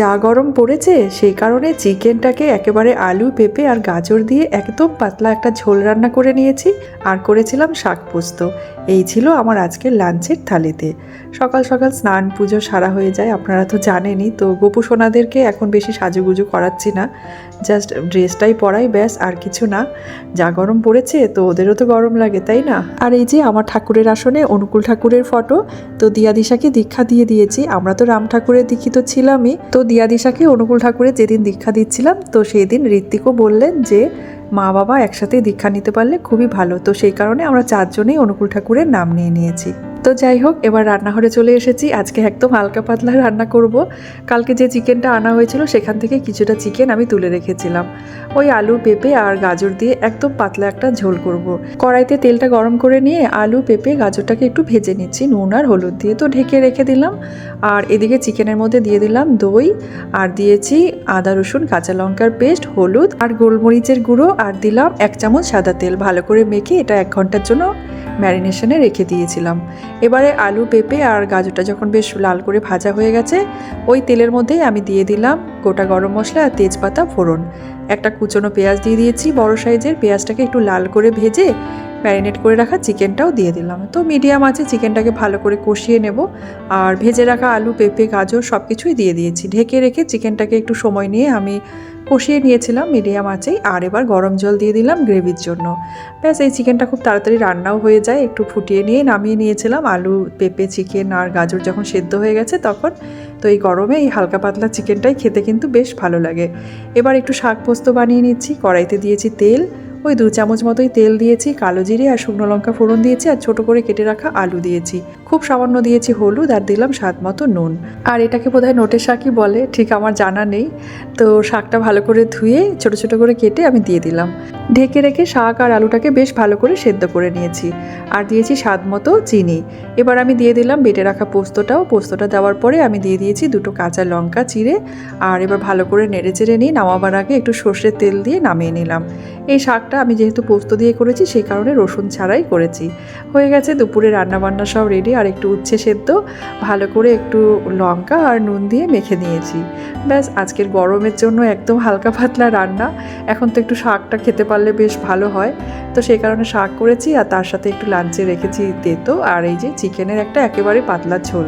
যা গরম পড়েছে, সেই কারণে চিকেনটাকে একেবারে আলু, পেঁপে আর গাজর দিয়ে একদম পাতলা একটা ঝোল রান্না করে নিয়েছি আর করেছিলাম শাক পোস্ত। এই ছিল আমার আজকের লাঞ্চের থালিতে। সকাল সকাল স্নান পুজো সারা হয়ে যায়, আপনারা তো জানেনই, তো গোপু সোনাদেরকে এখন বেশি সাজুগুজু করাচ্ছি না। জাস্ট ড্রেসটাই পরাই, ব্যাস, আর কিছু না। যা গরম পড়েছে, তো ওদেরও তো গরম লাগে, তাই না? আর এই যে আমার ঠাকুরের আসনে অনুকূল ঠাকুরের ফটো, তো দিয়া দিশাকে দীক্ষা দিয়ে দিয়েছি। আমরা তো রাম ঠাকুরের দীক্ষিত ছিলামই, তো দিয়া দিশাকে অনুকূল ঠাকুরের যেদিন দীক্ষা দিচ্ছিলাম, তো সেই দিন ঋত্বিকও বললেন যে, মা বাবা একসাথে দীক্ষা নিতে পারলে খুবই ভালো। তো সেই কারণে আমরা চারজনেই অনুকূল ঠাকুরের নাম নিয়ে নিয়েছি। তো যাই হোক, এবার রান্নাঘরে চলে এসেছি। আজকে একদম হালকা পাতলা রান্না করব। কালকে যে চিকেনটা আনা হয়েছিল, সেখান থেকে কিছুটা চিকেন আমি তুলে রেখেছিলাম। ওই আলু, পেঁপে আর গাজর দিয়ে একদম পাতলা একটা ঝোল করব। কড়াইতে তেলটা গরম করে নিয়ে আলু, পেঁপে, গাজরটাকে একটু ভেজে নিচ্ছি। নুন আর হলুদ দিয়ে তো ঢেকে রেখে দিলাম। আর এদিকে চিকেনের মধ্যে দিয়ে দিলাম দই। আর দিয়েছি আদা, রসুন, কাঁচা লঙ্কার পেস্ট, হলুদ আর গোলমরিচের গুঁড়ো। আর দিলাম এক চামচ সাদা তেল। ভালো করে মেখে এটা এক ঘণ্টার জন্য ম্যারিনেশনে রেখে দিয়েছিলাম। এবারে আলু, পেঁপে আর গাজরটা যখন বেশ লাল করে ভাজা হয়ে গেছে, ওই তেলের মধ্যেই আমি দিয়ে দিলাম গোটা গরম মশলা আর তেজপাতা ফোড়ন। একটা কুচনো পেঁয়াজ দিয়ে দিয়েছি, বড় সাইজের পেঁয়াজটাকে একটু লাল করে ভেজে ম্যারিনেট করে রাখা চিকেনটাও দিয়ে দিলাম। তো মিডিয়াম আছে, চিকেনটাকে ভালো করে কষিয়ে নেব। আর ভেজে রাখা আলু, পেঁপে, গাজর সব কিছুই দিয়ে দিয়েছি। ঢেকে রেখে চিকেনটাকে একটু সময় নিয়ে আমি কষিয়ে নিয়েছিলাম, মিডিয়াম আছেই। আর এবার গরম জল দিয়ে দিলাম গ্রেভির জন্য। ব্যাস, এই চিকেনটা খুব তাড়াতাড়ি রান্নাও হয়ে যায়। একটু ফুটিয়ে নিয়ে নামিয়ে নিয়েছিলাম আলু, পেঁপে, চিকেন আর গাজর যখন সেদ্ধ হয়ে গেছে তখন। তো এই গরমে এই হালকা পাতলা চিকেনটাই খেতে কিন্তু বেশ ভালো লাগে। এবার একটু শাক পোস্ত বানিয়ে নিচ্ছি। কড়াইতে দিয়েছি তেল। ওই দু চামচ মতোই তেল দিয়েছি, কালো জিরে আর শুকনো লঙ্কা ফোড়ন দিয়েছি আর ছোট করে কেটে রাখা আলু দিয়েছি। খুব সামান্য দিয়েছি হলুদ আর দিলাম স্বাদ মতো নুন। আর এটাকে বোধহয় নোটের শাকই বলে, ঠিক আমার জানা নেই। তো শাকটা ভালো করে ধুয়ে ছোট ছোট করে কেটে আমি দিয়ে দিলাম। ঢেকে রেখে শাক আর আলুটাকে বেশ ভালো করে সেদ্ধ করে নিয়েছি। আর দিয়েছি স্বাদ মতো চিনি। এবার আমি দিয়ে দিলাম বেটে রাখা পোস্তটাও। পোস্তটা দেওয়ার পরে আমি দিয়ে দিয়েছি দুটো কাঁচা লঙ্কা চিড়ে। আর এবার ভালো করে নেড়ে চেড়ে নিয়ে নামাবার আগে একটু সর্ষের তেল দিয়ে নামিয়ে নিলাম। এই শাকটা আমি যেহেতু পোস্ত দিয়ে করেছি, সেই কারণে রসুন ছাড়াই করেছি। হয়ে গেছে দুপুরে রান্নাবান্না সব রেডি আর একটু উচ্ছে সেদ্ধ, ভালো করে একটু লঙ্কা আর নুন দিয়ে মেখে নিয়েছি। ব্যাস, আজকের গরমের জন্য একদম হালকা পাতলা রান্না। এখন তো একটু শাকটা খেতে পারলে বেশ ভালো হয়। তো সেই কারণে শাক করেছি, আর তার সাথে একটু লাঞ্চে রেখেছি তেতো, আর এই যে চিকেনের একটা একেবারে পাতলা ঝোল।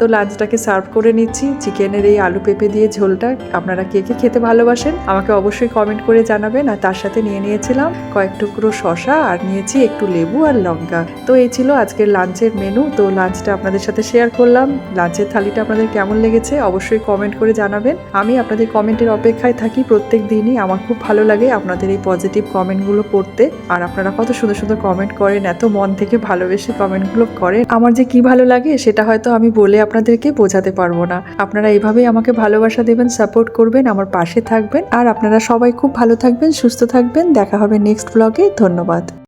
তো লাঞ্চটাকে সার্ভ করে নিচ্ছি। চিকেনের এই আলু পেঁপে দিয়ে ঝোলটা আপনারা কে কে খেতে ভালোবাসেন আমাকে অবশ্যই কমেন্ট করে জানাবেন। আর তার সাথে নিয়ে নিয়েছিলাম কয়েক টুকরো শশা আর নিয়েছি একটু লেবু আর লঙ্কা। তো এই ছিল আজকের লাঞ্চের মেনু। তো লাঞ্চটা আপনাদের সাথে শেয়ার করলাম। লাঞ্চের থালিটা আপনাদের কেমন লেগেছে অবশ্যই কমেন্ট করে জানাবেন। আমি আপনাদের কমেন্টের অপেক্ষায় থাকি প্রত্যেক দিনই। আমার খুব ভালো লাগে আপনাদের এই পজিটিভ কমেন্টগুলো পড়তে। আর আপনারা কত সুন্দর সুন্দর কমেন্ট করেন, এত মন থেকে ভালোবেসে কমেন্টগুলো করেন। আমার যে কি ভালো লাগে সেটা হয়তো আমি বলে আপনাদেরকে বোঝাতে পারব না। আপনারা এভাবেই আমাকে ভালোবাসা দেবেন সাপোর্ট করবেন, আমার পাশে থাকবেন। আর আপনারা সবাই খুব ভালো থাকবেন, সুস্থ থাকবেন। দেখা হবে নেক্সট ব্লগে ধন্যবাদ।